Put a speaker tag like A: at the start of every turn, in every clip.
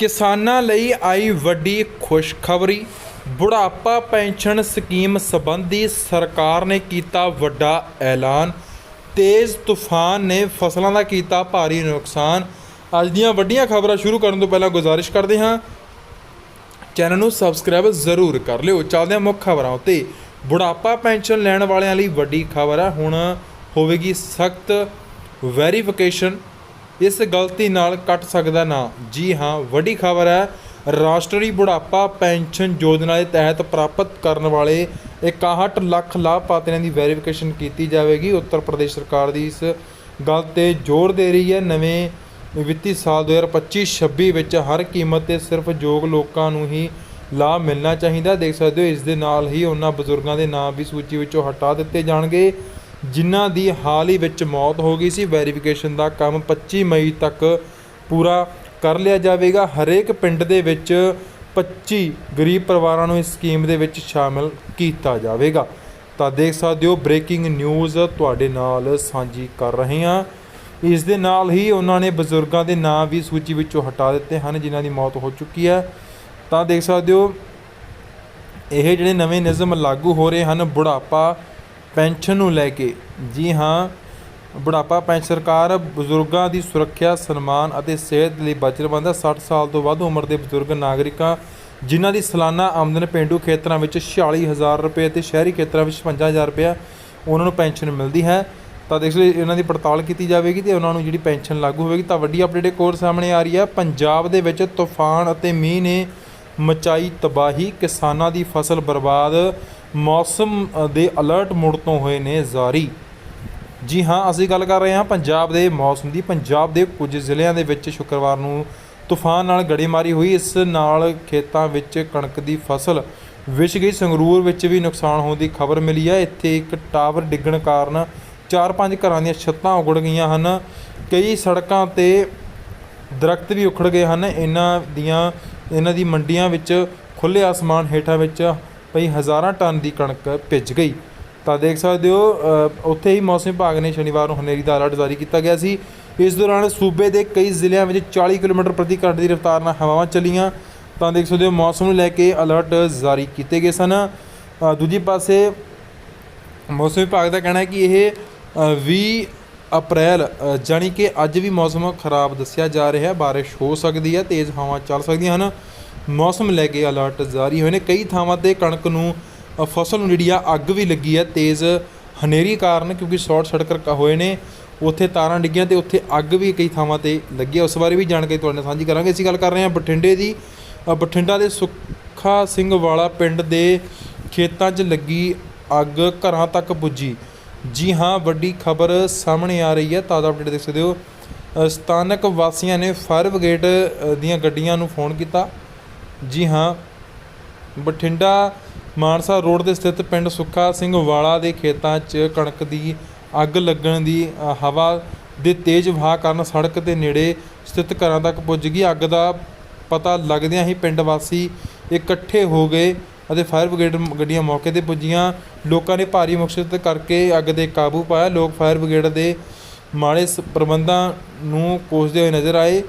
A: ਕਿਸਾਨਾਂ ਲਈ ਆਈ ਵੱਡੀ ਖੁਸ਼ਖਬਰੀ। ਬੁਢਾਪਾ ਪੈਨਸ਼ਨ ਸਕੀਮ ਸੰਬੰਧੀ ਸਰਕਾਰ ਨੇ ਕੀਤਾ ਵੱਡਾ ਐਲਾਨ। ਤੇਜ਼ ਤੂਫਾਨ ਨੇ ਫਸਲਾਂ ਦਾ ਕੀਤਾ ਭਾਰੀ ਨੁਕਸਾਨ। ਅੱਜ ਦੀਆਂ ਵੱਡੀਆਂ ਖਬਰਾਂ ਸ਼ੁਰੂ ਕਰਨ ਤੋਂ ਪਹਿਲਾਂ ਗੁਜ਼ਾਰਿਸ਼ ਕਰਦੇ ਹਾਂ। ਚੈਨਲ ਨੂੰ ਸਬਸਕ੍ਰਾਈਬ ਜ਼ਰੂਰ ਕਰ ਲਿਓ। ਚੱਲਦੇ ਹਾਂ ਮੁੱਖ ਖਬਰਾਂ ਉੱਤੇ। ਬੁਢਾਪਾ ਪੈਨਸ਼ਨ ਲੈਣ ਵਾਲਿਆਂ ਲਈ ਵੱਡੀ ਖਬਰ ਹੈ ਹੁਣ ਹੋਵੇਗੀ ਸਖਤ ਵੈਰੀਫਿਕੇਸ਼ਨ। ਇਸ ਗਲਤੀ ਨਾਲ ਕੱਟ ਸਕਦਾ ਨਾ। ਜੀ ਹਾਂ, ਵੱਡੀ ਖਬਰ ਹੈ, ਰਾਸ਼ਟਰੀ ਬੁਢਾਪਾ ਪੈਨਸ਼ਨ ਯੋਜਨਾ ਦੇ ਤਹਿਤ ਪ੍ਰਾਪਤ ਕਰਨ ਵਾਲੇ 61 ਲੱਖ ਲਾਭਪਾਤਰੀਆਂ ਦੀ ਵੈਰੀਫਿਕੇਸ਼ਨ ਕੀਤੀ ਜਾਵੇਗੀ। ਉੱਤਰ ਪ੍ਰਦੇਸ਼ ਸਰਕਾਰ ਦੀ ਇਸ ਗੱਲ ਤੇ ਜ਼ੋਰ ਦੇ ਰਹੀ ਹੈ। ਨਵੇਂ ਵਿੱਤੀ ਸਾਲ 2025-26 ਵਿੱਚ ਹਰ ਕੀਮਤ ਤੇ ਸਿਰਫ ਯੋਗ ਲੋਕਾਂ ਨੂੰ ਹੀ ਲਾਭ ਮਿਲਣਾ ਚਾਹੀਦਾ। ਦੇਖ ਸਕਦੇ ਹੋ, ਇਸ ਦੇ ਨਾਲ ਹੀ ਉਹਨਾਂ ਬਜ਼ੁਰਗਾਂ ਦੇ ਨਾਮ ਵੀ ਸੂਚੀ ਵਿੱਚੋਂ ਹਟਾ ਦਿੱਤੇ ਜਾਣਗੇ। ਜਿਨ੍ਹਾਂ ਦੀ ਹਾਲ ਹੀ ਵਿੱਚ ਮੌਤ ਹੋ ਗਈ ਸੀ। ਵੈਰੀਫਿਕੇਸ਼ਨ ਦਾ ਕੰਮ 25 ਮਈ ਤੱਕ ਪੂਰਾ ਕਰ ਲਿਆ ਜਾਵੇਗਾ। ਹਰੇਕ ਪਿੰਡ ਦੇ ਵਿੱਚ 25 ਗਰੀਬ ਪਰਿਵਾਰਾਂ ਨੂੰ ਇਸ ਸਕੀਮ ਦੇ ਵਿੱਚ ਸ਼ਾਮਲ ਕੀਤਾ ਜਾਵੇਗਾ। ਤਾਂ ਦੇਖ ਸਕਦੇ ਹੋ, ਬ੍ਰੇਕਿੰਗ ਨਿਊਜ਼ ਤੁਹਾਡੇ ਨਾਲ ਸਾਂਝੀ ਕਰ ਰਹੇ ਹਾਂ। ਇਸ ਦੇ ਨਾਲ ਹੀ ਉਹਨਾਂ ਨੇ ਬਜ਼ੁਰਗਾਂ ਦੇ ਨਾਂ ਵੀ ਸੂਚੀ ਵਿੱਚੋਂ ਹਟਾ ਦਿੱਤੇ ਹਨ, ਜਿਨ੍ਹਾਂ ਦੀ ਮੌਤ ਹੋ ਚੁੱਕੀ ਹੈ। ਤਾਂ ਦੇਖ ਸਕਦੇ ਹੋ, ਇਹ ਜਿਹੜੇ ਨਵੇਂ ਨਿਯਮ ਲਾਗੂ ਹੋ ਰਹੇ ਹਨ, ਬੁਢਾਪਾ ਪੈਨਸ਼ਨ ਨੂੰ ਲੈ ਕੇ। ਜੀ ਹਾਂ, ਬੁਢਾਪਾ ਪੈਨਸ਼ਨ ਸਰਕਾਰ ਬਜ਼ੁਰਗਾਂ ਦੀ ਸੁਰੱਖਿਆ, ਸਨਮਾਨ ਅਤੇ ਸਿਹਤ ਲਈ ਵਚਨਬੱਧ ਹੈ 60 ਸਾਲ ਤੋਂ ਵੱਧ ਉਮਰ ਦੇ ਬਜ਼ੁਰਗ ਨਾਗਰਿਕਾਂ, ਜਿਨ੍ਹਾਂ ਦੀ ਸਾਲਾਨਾ ਆਮਦਨ ਪੇਂਡੂ ਖੇਤਰਾਂ ਵਿੱਚ 46000 ਰੁਪਏ ਤੇ ਸ਼ਹਿਰੀ ਖੇਤਰਾਂ ਵਿੱਚ 55000 ਰੁਪਏ, ਉਹਨਾਂ ਨੂੰ ਪੈਨਸ਼ਨ ਮਿਲਦੀ ਹੈ। ਤਾਂ ਦੇਖ ਲਈ ਇਹਨਾਂ ਦੀ ਪੜਤਾਲ ਕੀਤੀ ਜਾਵੇਗੀ ਤੇ ਉਹਨਾਂ ਨੂੰ ਜਿਹੜੀ ਪੈਨਸ਼ਨ ਲਾਗੂ ਹੋਵੇਗੀ, ਤਾਂ ਵੱਡੀ ਅਪਡੇਟ ਇੱਕ ਹੋਰ ਸਾਹਮਣੇ ਆ ਰਹੀ ਹੈ। ਪੰਜਾਬ ਦੇ ਵਿੱਚ ਤੂਫਾਨ ਅਤੇ ਮੀਂਹ ਨੇ ਮਚਾਈ ਤਬਾਹੀ। ਕਿਸਾਨਾਂ ਦੀ ਫਸਲ ਬਰਬਾਦ। ਮੌਸਮ ਦੇ ਅਲਰਟ ਮੁੜ ਤੋਂ ਹੋਏ ਨੇ ਜਾਰੀ। ਜੀ ਹਾਂ, ਅਸੀਂ ਗੱਲ ਕਰ ਰਹੇ ਹਾਂ ਪੰਜਾਬ ਦੇ ਮੌਸਮ ਦੀ। ਪੰਜਾਬ ਦੇ ਕੁਝ ਜ਼ਿਲ੍ਹਿਆਂ ਦੇ ਵਿੱਚ ਸ਼ੁੱਕਰਵਾਰ ਨੂੰ ਤੂਫਾਨ ਨਾਲ ਗੜੇਮਾਰੀ ਹੋਈ। ਇਸ ਨਾਲ ਖੇਤਾਂ ਵਿੱਚ ਕਣਕ ਦੀ ਫਸਲ ਵਿਛ ਗਈ। ਸੰਗਰੂਰ ਵਿੱਚ ਵੀ ਨੁਕਸਾਨ ਹੋਣ ਦੀ ਖਬਰ ਮਿਲੀ ਹੈ। ਇੱਥੇ ਇੱਕ ਟਾਵਰ ਡਿੱਗਣ ਕਾਰਨ ਚਾਰ ਪੰਜ ਘਰਾਂ ਦੀਆਂ ਛੱਤਾਂ ਉਗੜ ਗਈਆਂ ਹਨ। ਕਈ ਸੜਕਾਂ ਤੇ ਦਰਖਤ ਵੀ ਉਖੜ ਗਏ ਹਨ। ਇਹਨਾਂ ਦੀਆਂ, ਇਹਨਾਂ ਦੀ ਮੰਡੀਆਂ ਵਿੱਚ ਖੁੱਲੇ ਆਸਮਾਨ ਹੇਠਾਂ ਵਿੱਚ ਪਈ ਹਜ਼ਾਰਾਂ ਟਨ ਦੀ ਕਣਕ ਭਿੱਜ ਗਈ। ਤਾਂ ਦੇਖ ਸਕਦੇ ਹੋ ਉੱਥੇ ਹੀ ਮੌਸਮ ਵਿਭਾਗ ਨੇ ਸ਼ਨੀਵਾਰ ਨੂੰ ਹਨੇਰੀ ਦਾ ਅਲਰਟ ਜਾਰੀ ਕੀਤਾ ਗਿਆ ਸੀ। ਇਸ ਦੌਰਾਨ ਸੂਬੇ ਦੇ ਕਈ ਜ਼ਿਲ੍ਹਿਆਂ ਵਿੱਚ 40 ਕਿਲੋਮੀਟਰ ਪ੍ਰਤੀ ਘੰਟੇ ਦੀ ਰਫ਼ਤਾਰ ਨਾਲ ਹਵਾਵਾਂ ਚੱਲੀਆਂ। ਤਾਂ ਦੇਖ ਸਕਦੇ ਹੋ ਮੌਸਮ ਨੂੰ ਲੈ ਕੇ ਅਲਰਟ ਜਾਰੀ ਕੀਤੇ ਗਏ ਸਨ। ਦੂਜੇ ਪਾਸੇ ਮੌਸਮ ਵਿਭਾਗ ਦਾ ਕਹਿਣਾ ਹੈ ਕਿ ਇਹ ਅ, 20 ਅਪ੍ਰੈਲ ਅ, ਜਾਣੀ ਕਿ ਅੱਜ ਵੀ ਮੌਸਮ ਖਰਾਬ ਦੱਸਿਆ ਜਾ ਰਿਹਾ ਹੈ। ਬਾਰਿਸ਼ ਹੋ ਸਕਦੀ ਹੈ ਤੇਜ਼ ਹਵਾਵਾਂ ਚੱਲ ਸਕਦੀਆਂ ਹਨ। ਮੌਸਮ ਲੈ ਕੇ ਅਲਰਟ ਜਾਰੀ ਹੋਏ ਨੇ। ਕਈ ਥਾਵਾਂ ਤੇ ਕਣਕ ਨੂੰ ਫਸਲ ਨੂੰ ਜਿਹੜੀ ਆ, ਅੱਗ ਵੀ ਲੱਗੀ ਹੈ ਤੇਜ਼ ਹਨੇਰੀ ਕਾਰਨ ਕਿਉਂਕਿ ਸ਼ਾਰਟ ਸੜਕ ਹੋਏ ਨੇ, ਉੱਥੇ ਤਾਰਾਂ ਡਿੱਗੀਆਂ ਤੇ ਉੱਥੇ ਅੱਗ ਵੀ ਕਈ ਥਾਵਾਂ ਤੇ ਲੱਗੀ ਹੈ ਉਸ ਬਾਰੇ ਵੀ ਜਾਣਕਾਰੀ ਤੁਹਾਡੇ ਨਾਲ ਸਾਂਝੀ ਕਰਾਂਗੇ। ਅਸੀਂ ਗੱਲ ਕਰ ਰਹੇ ਹਾਂ ਬਠਿੰਡੇ ਦੀ। ਬਠਿੰਡਾ ਦੇ ਸੁੱਖਾ ਸਿੰਘ ਵਾਲਾ ਪਿੰਡ ਦੇ ਖੇਤਾਂ 'ਚ ਲੱਗੀ ਅੱਗ, ਘਰਾਂ ਤੱਕ ਪੁੱਜੀ। ਜੀ ਹਾਂ, ਵੱਡੀ ਖਬਰ ਸਾਹਮਣੇ ਆ ਰਹੀ ਹੈ। ਤਾਜ਼ਾ ਅਪਡੇਟ ਦੇਖ ਸਕਦੇ ਹੋ। ਸਥਾਨਕ ਵਾਸੀਆਂ ਨੇ ਫਾਇਰ ਬ੍ਰਿਗੇਡ ਦੀਆਂ ਗੱਡੀਆਂ ਨੂੰ ਫੋਨ ਕੀਤਾ। ਜੀ ਹਾਂ। ਬਠਿੰਡਾ ਮਾਨਸਾ ਰੋਡ ਤੇ ਸਥਿਤ ਪਿੰਡ ਸੁੱਖਾ ਸਿੰਘ ਵਾਲਾ ਦੇ ਖੇਤਾਂ 'ਚ ਕਣਕ ਦੀ ਅੱਗ ਲੱਗਣ ਦੀ ਹਵਾ ਦੇ ਤੇਜ਼ ਵਹਾਅ ਕਾਰਨ ਸੜਕ ਦੇ ਨੇੜੇ ਸਥਿਤ ਘਰਾਂ ਤੱਕ ਪੁੱਜ ਗਈ। ਅੱਗ ਦਾ ਪਤਾ ਲੱਗਦਿਆਂ ਹੀ ਪਿੰਡ ਵਾਸੀ ਇਕੱਠੇ ਹੋ ਗਏ ਅਤੇ ਫਾਇਰ ਬ੍ਰਿਗੇਡ ਗੱਡੀਆਂ ਮੌਕੇ ਤੇ ਪੁੱਜੀਆਂ। ਲੋਕਾਂ ਨੇ ਭਾਰੀ ਮੁਕਸ਼ਤ ਕਰਕੇ ਅੱਗ ਦੇ ਕਾਬੂ ਪਾਇਆ। ਲੋਕ ਫਾਇਰ ਬ੍ਰਿਗੇਡ ਦੇ ਮਾੜੇ ਸ- ਪ੍ਰਬੰਧਾਂ ਨੂੰ ਕੋਸਦੇ ਹੋਏ ਨਜ਼ਰ ਆਏ।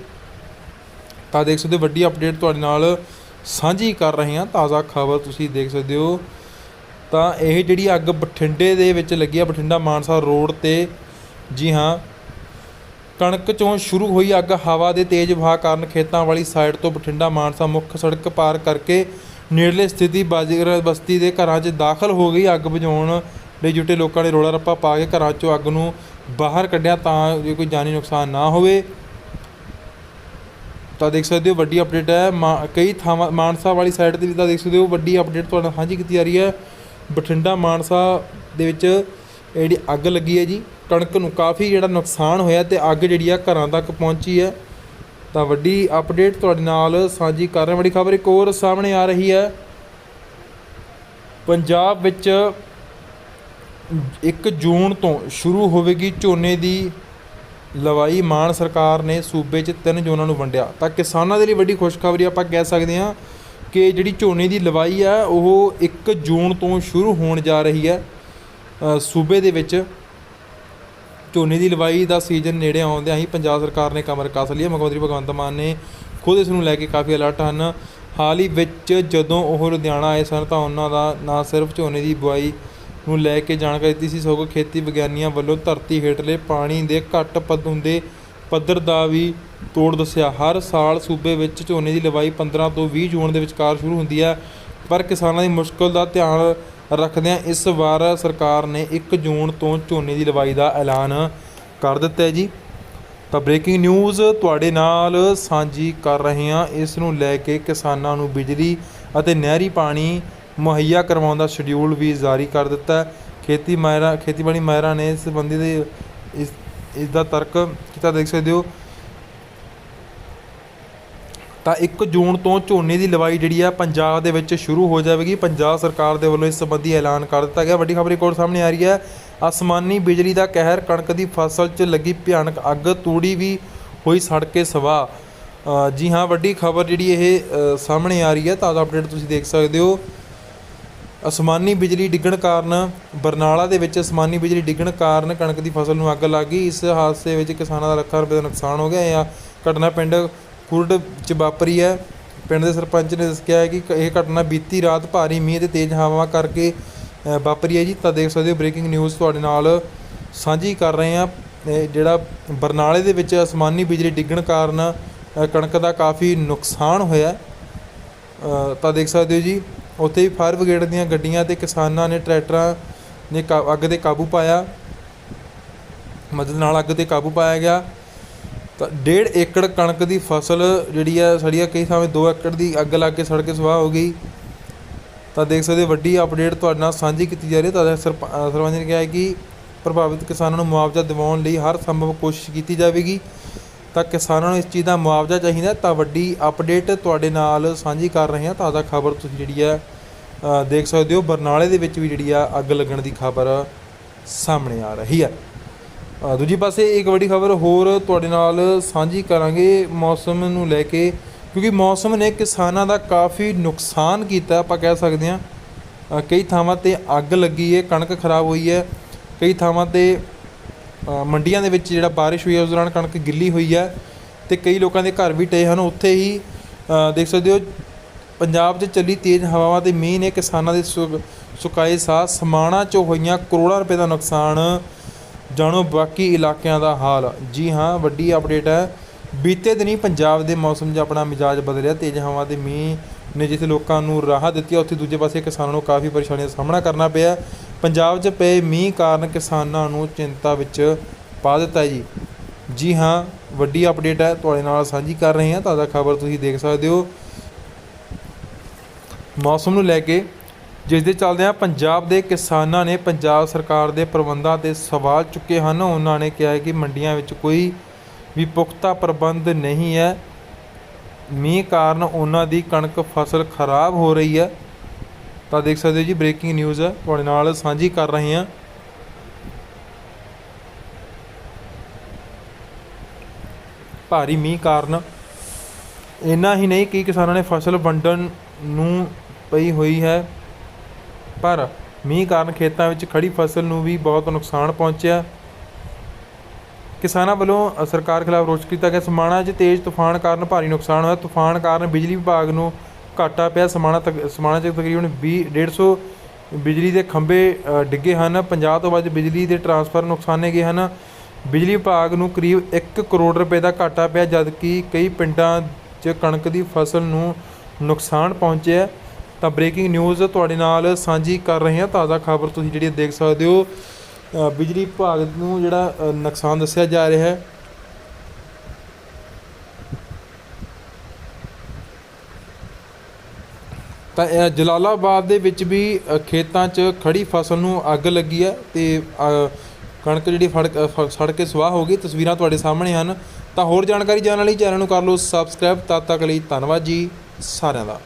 A: ਤਾਂ ਦੇਖ ਸਕਦੇ ਵੱਡੀ ਅਪਡੇਟ ਤੁਹਾਡੇ ਨਾਲ ਸਾਂਝੀ ਕਰ ਰਹੇ ਹਾਂ, ਤਾਜ਼ਾ ਖਬਰ ਤੁਸੀਂ ਦੇਖ ਸਕਦੇ ਹੋ। ਤਾਂ ਇਹ ਜਿਹੜੀ ਅੱਗ ਬਠਿੰਡੇ ਦੇ ਵਿੱਚ ਲੱਗੀ ਆ, ਬਠਿੰਡਾ ਮਾਨਸਾ ਰੋਡ ਤੇ। ਜੀ ਹਾਂ, ਕਣਕ ਚੋਂ ਸ਼ੁਰੂ ਹੋਈ ਅੱਗ, ਹਵਾ ਦੇ ਤੇਜ਼ ਵਹਾਅ ਕਾਰਨ ਖੇਤਾਂ ਵਾਲੀ ਸਾਈਡ ਤੋਂ ਬਠਿੰਡਾ ਮਾਨਸਾ ਮੁੱਖ ਸੜਕ ਪਾਰ ਕਰਕੇ ਨੇੜਲੇ ਸਥਿਤੀ ਬਾਜੀਗਰ ਬਸਤੀ ਦੇ ਘਰਾਂ 'ਚ ਦਾਖਲ ਹੋ ਗਈ। ਅੱਗ ਬੁਝਾਉਣ ਲਈ ਜੁਟੇ ਲੋਕਾਂ ਨੇ ਰੋਲਾ ਰੱਪਾ ਪਾ ਕੇ ਘਰਾਂ 'ਚੋਂ ਅੱਗ ਨੂੰ ਬਾਹਰ ਕੱਢਿਆ ਤਾਂ ਜੇ ਕੋਈ ਜਾਨੀ ਨੁਕਸਾਨ ਨਾ ਹੋਵੇ। ਤਾਂ ਦੇਖ ਸਕਦੇ ਹੋ, ਵੱਡੀ ਅਪਡੇਟ ਹੈ। ਮਾ- ਕਈ ਥਾਵਾਂ, ਮਾਨਸਾ ਵਾਲੀ ਸਾਈਡ ਤੇ ਵੀ ਤਾਂ ਦੇਖ ਸਕਦੇ ਹੋ, ਵੱਡੀ ਅਪਡੇਟ ਤੁਹਾਡੇ ਨਾਲ ਸਾਂਝੀ ਕੀਤੀ ਜਾ ਰਹੀ ਹੈ। ਬਠਿੰਡਾ, ਮਾਨਸਾ ਦੇ ਵਿੱਚ ਜਿਹੜੀ ਅੱਗ ਲੱਗੀ ਹੈ ਜੀ, ਕਣਕ ਨੂੰ ਕਾਫੀ ਜਿਹੜਾ ਨੁਕਸਾਨ ਹੋਇਆ ਤੇ ਅੱਗ ਜਿਹੜੀ ਆ ਘਰਾਂ ਤੱਕ ਪਹੁੰਚੀ ਹੈ। ਤਾਂ ਵੱਡੀ ਅਪਡੇਟ ਤੁਹਾਡੇ ਨਾਲ ਸਾਂਝੀ ਕਰ ਰਹੇ ਹਾਂ। ਵੱਡੀ ਖਬਰ ਇੱਕ ਹੋਰ ਸਾਹਮਣੇ ਆ ਰਹੀ ਹੈ। ਪੰਜਾਬ ਵਿੱਚ 1 ਜੂਨ ਤੋਂ ਸ਼ੁਰੂ ਹੋਵੇਗੀ ਝੋਨੇ ਦੀ ਲਵਾਈ ਮਾਨ ਸਰਕਾਰ ਨੇ ਸੂਬੇ 'ਚ ਤਿੰਨ ਜ਼ੋਨਾਂ ਨੂੰ ਵੰਡਿਆ। ਤਾਂ ਕਿਸਾਨਾਂ ਦੇ ਲਈ ਵੱਡੀ ਖੁਸ਼ਖਬਰੀ ਆਪਾਂ ਕਹਿ ਸਕਦੇ ਹਾਂ ਕਿ ਜਿਹੜੀ ਝੋਨੇ ਦੀ ਲਵਾਈ ਆ, ਉਹ 1 ਜੂਨ ਤੋਂ ਸ਼ੁਰੂ ਹੋਣ ਜਾ ਰਹੀ ਹੈ ਸੂਬੇ ਦੇ ਵਿੱਚ। ਝੋਨੇ ਦੀ ਲਵਾਈ ਦਾ ਸੀਜ਼ਨ ਨੇੜੇ ਆਉਂਦਿਆਂ ਹੀ ਪੰਜਾਬ ਸਰਕਾਰ ਨੇ ਕਮਰ ਕੱਸ ਲਈ ਹੈ। ਮੁੱਖ ਮੰਤਰੀ ਭਗਵੰਤ ਮਾਨ ਨੇ ਖੁਦ ਇਸ ਨੂੰ ਲੈ ਕੇ ਕਾਫੀ ਅਲਰਟ ਹਨ। ਹਾਲ ਹੀ ਵਿੱਚ ਜਦੋਂ ਉਹ ਲੁਧਿਆਣਾ ਆਏ ਸਨ ਤਾਂ ਉਹਨਾਂ ਦਾ ਨਾ ਸਿਰਫ ਝੋਨੇ ਦੀ ਬੁਆਈ ਨੂੰ ਲੈ ਕੇ ਜਾਣਕਾਰੀ ਦਿੱਤੀ ਸੀ। ਸਗੋਂ ਖੇਤੀ ਵਿਗਿਆਨੀਆਂ ਵੱਲੋਂ ਧਰਤੀ ਹੇਠਲੇ ਪਾਣੀ ਦੇ ਘੱਟ ਪੱਧਰ ਦੇ ਪੱਧਰ ਦਾ ਵੀ ਤੋੜ ਦੱਸਿਆ। ਹਰ ਸਾਲ ਸੂਬੇ ਵਿੱਚ ਝੋਨੇ ਦੀ ਲਵਾਈ 15 ਤੋਂ 20 ਜੂਨ ਦੇ ਵਿਚਕਾਰ ਸ਼ੁਰੂ ਹੁੰਦੀ ਹੈ, ਪਰ ਕਿਸਾਨਾਂ ਦੀ ਮੁਸ਼ਕਲ ਦਾ ਧਿਆਨ ਰੱਖਦਿਆਂ ਇਸ ਵਾਰ ਸਰਕਾਰ ਨੇ 1 ਜੂਨ ਤੋਂ ਝੋਨੇ ਦੀ ਲਵਾਈ ਦਾ ਐਲਾਨ ਕਰ ਦਿੱਤਾ ਹੈ ਜੀ। ਤਾਂ ਬ੍ਰੇਕਿੰਗ ਨਿਊਜ਼, ਤੁਹਾਡੇ ਨਾਲ ਸਾਂਝੀ ਕਰ ਰਹੇ ਹਾਂ। ਇਸ ਨੂੰ ਲੈ ਕੇ ਕਿਸਾਨਾਂ ਨੂੰ ਬਿਜਲੀ ਅਤੇ ਨਹਿਰੀ ਪਾਣੀ ਮੁਹੱਈਆ ਕਰਵਾਉਣ ਦਾ ਸ਼ਡਿਊਲ ਵੀ ਜਾਰੀ ਕਰ ਦਿੱਤਾ ਹੈ। ਖੇਤੀ ਮਾਹਿਰਾਂ ਖੇਤੀਬਾੜੀ ਮਾਹਿਰਾਂ ਨੇ ਇਸ ਸੰਬੰਧੀ ਦੇ ਇਸ ਇਸ ਦਾ ਤਰਕ ਕੀਤਾ ਦੇਖ ਸਕਦੇ ਹੋ। ਤਾਂ 1 ਜੂਨ ਤੋਂ ਝੋਨੇ ਦੀ ਲਵਾਈ ਜਿਹੜੀ ਆ ਪੰਜਾਬ ਦੇ ਵਿੱਚ ਸ਼ੁਰੂ ਹੋ ਜਾਵੇਗੀ। ਪੰਜਾਬ ਸਰਕਾਰ ਦੇ ਵੱਲੋਂ ਇਸ ਸੰਬੰਧੀ ਐਲਾਨ ਕਰ ਦਿੱਤਾ ਗਿਆ। ਵੱਡੀ ਖਬਰ ਇੱਕ ਹੋਰ ਸਾਹਮਣੇ ਆ ਰਹੀ ਹੈ। ਅਸਮਾਨੀ ਬਿਜਲੀ ਦਾ ਕਹਿਰ ਕਣਕ ਦੀ ਫਸਲ 'ਚ ਲੱਗੀ ਭਿਆਨਕ ਅੱਗ, ਤੂੜੀ ਵੀ ਹੋਈ ਸੜ ਕੇ ਸਵਾ। ਜੀ ਹਾਂ, ਵੱਡੀ ਖਬਰ ਜਿਹੜੀ ਇਹ ਸਾਹਮਣੇ ਆ ਰਹੀ ਹੈ। ਤਾਜ਼ਾ ਅਪਡੇਟ ਤੁਸੀਂ ਦੇਖ ਸਕਦੇ ਹੋ। ਅਸਮਾਨੀ ਬਿਜਲੀ ਡਿੱਗਣ ਕਾਰਨ, ਬਰਨਾਲਾ ਦੇ ਵਿੱਚ ਅਸਮਾਨੀ ਬਿਜਲੀ ਡਿੱਗਣ ਕਾਰਨ ਕਣਕ ਦੀ ਫਸਲ ਨੂੰ ਅੱਗ ਲੱਗ ਗਈ। ਇਸ ਹਾਦਸੇ ਵਿੱਚ ਕਿਸਾਨਾਂ ਦਾ ਲੱਖਾਂ ਰੁਪਏ ਦਾ ਨੁਕਸਾਨ ਹੋ ਗਿਆ। ਇਹ ਘਟਨਾ ਪਿੰਡ ਕੁਰਡ ਚ ਵਾਪਰੀ ਹੈ। ਪਿੰਡ ਦੇ ਸਰਪੰਚ ਨੇ ਦੱਸਿਆ ਹੈ ਕਿ ਇਹ ਘਟਨਾ ਬੀਤੀ ਰਾਤ ਭਾਰੀ ਮੀਂਹ ਤੇ ਤੇਜ਼ ਹਵਾਵਾਂ ਕਰਕੇ ਵਾਪਰੀ ਹੈ ਜੀ। ਤਾਂ ਦੇਖ ਸਕਦੇ ਹੋ, ਬ੍ਰੇਕਿੰਗ ਨਿਊਜ਼ ਤੁਹਾਡੇ ਨਾਲ ਸਾਂਝੀ ਕਰ ਰਹੇ ਹਾਂ। ਜਿਹੜਾ ਬਰਨਾਲੇ ਦੇ ਵਿੱਚ ਅਸਮਾਨੀ ਬਿਜਲੀ ਡਿੱਗਣ ਕਾਰਨ ਕਣਕ ਦਾ ਕਾਫੀ ਨੁਕਸਾਨ ਹੋਇਆ ਤਾਂ ਦੇਖ ਸਕਦੇ ਹੋ ਜੀ। ਉੱਥੇ ਹੀ ਫਾਇਰ ਬ੍ਰਿਗੇਡ ਦੀਆਂ ਗੱਡੀਆਂ ਤੇ ਕਿਸਾਨਾਂ ਨੇ ਟਰੈਕਟਰਾਂ ਨੇ ਕਾ- ਅੱਗ ਤੇ ਕਾਬੂ ਪਾਇਆ। ਮਦਦ ਨਾਲ ਅੱਗ ਤੇ ਕਾਬੂ ਪਾਇਆ ਗਿਆ। ਤਾਂ ਡੇਢ ਏਕੜ ਕਣਕ ਦੀ ਫਸਲ ਜਿਹੜੀ ਆ ਸੜੀਆ ਕਈ ਥਾਵੇਂ 2 ਏਕੜ ਦੀ ਅੱਗ ਲੱਗ ਕੇ ਸੜ ਕੇ ਸੁਆਹ ਹੋ ਗਈ। ਤਾਂ ਦੇਖ ਸਕਦੇ ਹੋ, ਵੱਡੀ ਅਪਡੇਟ ਤੁਹਾਡੇ ਨਾਲ ਸਾਂਝੀ ਕੀਤੀ ਜਾ ਰਹੀ ਹੈ। ਤਾਂ ਸਰਪ- ਸਰਪੰਚ ਨੇ ਕਿਹਾ ਹੈ ਕਿ ਪ੍ਰਭਾਵਿਤ ਕਿਸਾਨਾਂ ਨੂੰ ਮੁਆਵਜ਼ਾ ਦਿਵਾਉਣ ਲਈ ਹਰ ਸੰਭਵ ਕੋਸ਼ਿਸ਼ ਕੀਤੀ ਜਾਵੇਗੀ। ਤਾਂ ਕਿਸਾਨਾਂ ਨੂੰ ਇਸ ਚੀਜ਼ ਦਾ ਮੁਆਵਜ਼ਾ ਚਾਹੀਦਾ ਤਾਂ ਵੱਡੀ ਅਪਡੇਟ ਤੁਹਾਡੇ ਨਾਲ ਸਾਂਝੀ ਕਰ ਰਹੇ ਹਾਂ। ਤਾਜ਼ਾ ਖਬਰ ਤੁਸੀਂ ਜਿਹੜੀ ਹੈ ਦੇਖ ਸਕਦੇ ਹੋ। ਬਰਨਾਲੇ ਦੇ ਵਿੱਚ ਵੀ ਜਿਹੜੀ ਆ ਅੱਗ ਲੱਗਣ ਦੀ ਖਬਰ ਸਾਹਮਣੇ ਆ ਰਹੀ ਹੈ। ਅ, ਦੂਜੀ ਪਾਸੇ ਇੱਕ ਵੱਡੀ ਖਬਰ ਹੋਰ ਤੁਹਾਡੇ ਨਾਲ ਸਾਂਝੀ ਕਰਾਂਗੇ ਮੌਸਮ ਨੂੰ ਲੈ ਕੇ ਕਿਉਂਕਿ ਮੌਸਮ ਨੇ ਕਿਸਾਨਾਂ ਦਾ ਕਾਫੀ ਨੁਕਸਾਨ ਕੀਤਾ ਆਪਾਂ ਕਹਿ ਸਕਦੇ ਹਾਂ। ਕਈ ਥਾਵਾਂ ਤੇ ਅੱਗ ਲੱਗੀ ਹੈ ਕਣਕ ਖਰਾਬ ਹੋਈ ਹੈ। ਕਈ ਥਾਵਾਂ ਤੇ ਮੰਡੀਆਂ ਦੇ ਵਿੱਚ ਜਿਹੜਾ ਬਾਰਿਸ਼ ਹੋਈ ਹੈ, ਉਸ ਦੌਰਾਨ ਕਣਕ ਗਿੱਲੀ ਹੋਈ ਹੈ ਤੇ ਕਈ ਲੋਕਾਂ ਦੇ ਘਰ ਵੀ ਟਏ ਹਨ। ਉੱਥੇ ਹੀ ਦੇਖ ਸਕਦੇ ਹੋ, ਪੰਜਾਬ 'ਚ ਚੱਲੀ ਤੇਜ਼ ਹਵਾਵਾਂ ਤੇ ਮੀਂਹ ਨੇ ਕਿਸਾਨਾਂ ਦੇ ਸੁ- ਸੁਕਾਏ ਸਾਹ। ਸਮਾਣਾ 'ਚ ਹੋਈਆਂ ਕਰੋੜਾਂ ਰੁਪਏ ਦਾ ਨੁਕਸਾਨ। ਜਾਣੋ ਬਾਕੀ ਇਲਾਕਿਆਂ ਦਾ ਹਾਲ। ਜੀ ਹਾਂ, ਵੱਡੀ ਅਪਡੇਟ ਹੈ। ਬੀਤੇ ਦਿਨੀ ਪੰਜਾਬ ਦੇ ਮੌਸਮ 'ਚ ਆਪਣਾ ਮਿਜਾਜ ਬਦਲਿਆ, ਤੇਜ਼ ਹਵਾ ਤੇ ਮੀਂਹ ਨੇ ਜਿੱਥੇ ਲੋਕਾਂ ਨੂੰ ਰਾਹਤ ਦਿੱਤੀ ਉੱਥੇ ਦੂਜੇ ਪਾਸੇ ਕਿਸਾਨਾਂ ਨੂੰ ਕਾਫੀ ਪਰੇਸ਼ਾਨੀਆਂ ਦਾ ਸਾਹਮਣਾ ਕਰਨਾ ਪਿਆ। ਪੰਜਾਬ 'ਚ ਪਏ ਮੀਂਹ ਕਾਰਨ ਕਿਸਾਨਾਂ ਨੂੰ ਚਿੰਤਾ ਵਿੱਚ ਪਾ ਦਿੱਤਾ ਜੀ। ਜੀ ਹਾਂ, ਵੱਡੀ ਅਪਡੇਟ ਹੈ, ਤੁਹਾਡੇ ਨਾਲ ਸਾਂਝੀ ਕਰ ਰਹੇ ਹਾਂ, ਤਾਜ਼ਾ ਖਬਰ ਤੁਸੀਂ ਦੇਖ ਸਕਦੇ ਹੋ। ਮੌਸਮ ਨੂੰ ਲੈ ਕੇ ਜਿਸ ਦੇ ਚੱਲਦਿਆਂ ਪੰਜਾਬ ਦੇ ਕਿਸਾਨਾਂ ਨੇ ਪੰਜਾਬ ਸਰਕਾਰ ਦੇ ਪ੍ਰਬੰਧਾਂ ਤੇ ਸਵਾਲ ਚੁੱਕੇ ਹਨ। ਉਹਨਾਂ ਨੇ ਕਿਹਾ ਹੈ ਕਿ ਮੰਡੀਆਂ ਵਿੱਚ ਕੋਈ ਵੀ ਪੁਖਤਾ ਪ੍ਰਬੰਧ ਨਹੀਂ ਹੈ। ਮੀਂਹ ਕਾਰਨ ਉਹਨਾਂ ਦੀ ਕਣਕ ਫਸਲ ਖਰਾਬ ਹੋ ਰਹੀ ਹੈ। ਤਾਂ ਦੇਖ ਸਕਦੇ ਹੋ ਜੀ ਬ੍ਰੇਕਿੰਗ ਨਿਊਜ਼ ਹੈ। ਤੁਹਾਡੇ ਨਾਲ ਸਾਂਝੀ ਕਰ ਰਹੇ ਹਾਂ। ਭਾਰੀ ਮੀਂਹ ਕਾਰਨ ਇੰਨਾ ਹੀ ਨਹੀਂ ਕਿ ਕਿਸਾਨਾਂ ਨੇ ਫਸਲ ਵੰਡਣ ਨੂੰ ਪਈ ਹੋਈ ਹੈ। ਪਰ ਮੀਂਹ ਕਾਰਨ ਖੇਤਾਂ ਵਿੱਚ ਖੜੀ ਫਸਲ ਨੂੰ ਵੀ ਬਹੁਤ ਨੁਕਸਾਨ ਪਹੁੰਚਿਆ। ਕਿਸਾਨਾਂ ਵੱਲੋਂ ਸਰਕਾਰ ਖਿਲਾਫ ਰੋਸ ਕੀਤਾ ਗਿਆ। ਸਮਾਣਾ 'ਚ ਤੇਜ਼ ਤੂਫਾਨ ਕਾਰਨ ਭਾਰੀ ਨੁਕਸਾਨ ਹੋਇਆ। ਤੂਫਾਨ ਕਾਰਨ ਬਿਜਲੀ ਵਿਭਾਗ ਨੂੰ ਘਾਟਾ ਪਿਆ। ਸਮਾਣਾ ਤੱਕ, ਸਮਾਣਾ 'ਚ ਤਕਰੀਬਨ 20 150 ਬਿਜਲੀ ਦੇ ਖੰਭੇ ਡਿੱਗੇ ਹਨ। 50 ਤੋਂ ਵੱਧ ਬਿਜਲੀ ਦੇ ਟਰਾਂਸਫਰ ਨੁਕਸਾਨੇ ਗਏ ਹਨ। ਬਿਜਲੀ ਵਿਭਾਗ ਨੂੰ ਕਰੀਬ 1 ਕਰੋੜ ਰੁਪਏ ਦਾ ਘਾਟਾ ਪਿਆ, ਜਦਕਿ ਕਈ ਪਿੰਡਾਂ 'ਚ ਕਣਕ ਦੀ ਫਸਲ ਨੂੰ ਨੁਕਸਾਨ ਪਹੁੰਚਿਆ ਤਾਂ ਬ੍ਰੇਕਿੰਗ ਨਿਊਜ਼ ਤੁਹਾਡੇ ਨਾਲ ਸਾਂਝੀ ਕਰ ਰਹੇ ਹਾਂ। ਤਾਜ਼ਾ ਖਬਰ ਤੁਸੀਂ ਜਿਹੜੀ ਦੇਖ ਸਕਦੇ ਹੋ। ਬਿਜਲੀ ਵਿਭਾਗ ਨੂੰ ਜਿਹੜਾ ਨੁਕਸਾਨ ਦੱਸਿਆ ਜਾ ਰਿਹਾ ਹੈ। ਤਾਂ ਜਲਾਲਾਬਾਦ ਦੇ ਵਿੱਚ ਵੀ ਖੇਤਾਂ 'ਚ ਖੜੀ ਫਸਲ ਨੂੰ ਅੱਗ ਲੱਗੀ ਹੈ ਤੇ ਕਣਕ ਜਿਹੜੀ ਫੜ ਫ- ਸੜ ਕੇ ਸਵਾਹ ਹੋ ਗਈ। ਤਸਵੀਰਾਂ ਤੁਹਾਡੇ ਸਾਹਮਣੇ ਹਨ। ਤਾਂ ਹੋਰ ਜਾਣਕਾਰੀ ਜਾਣਨ ਲਈ ਚੈਨਲ ਨੂੰ ਕਰ ਲਓ ਸਬਸਕ੍ਰਾਈਬ ਤਦ ਤੱਕ ਲਈ ਧੰਨਵਾਦ ਜੀ। ਸਾਰਿਆਂ ਦਾ।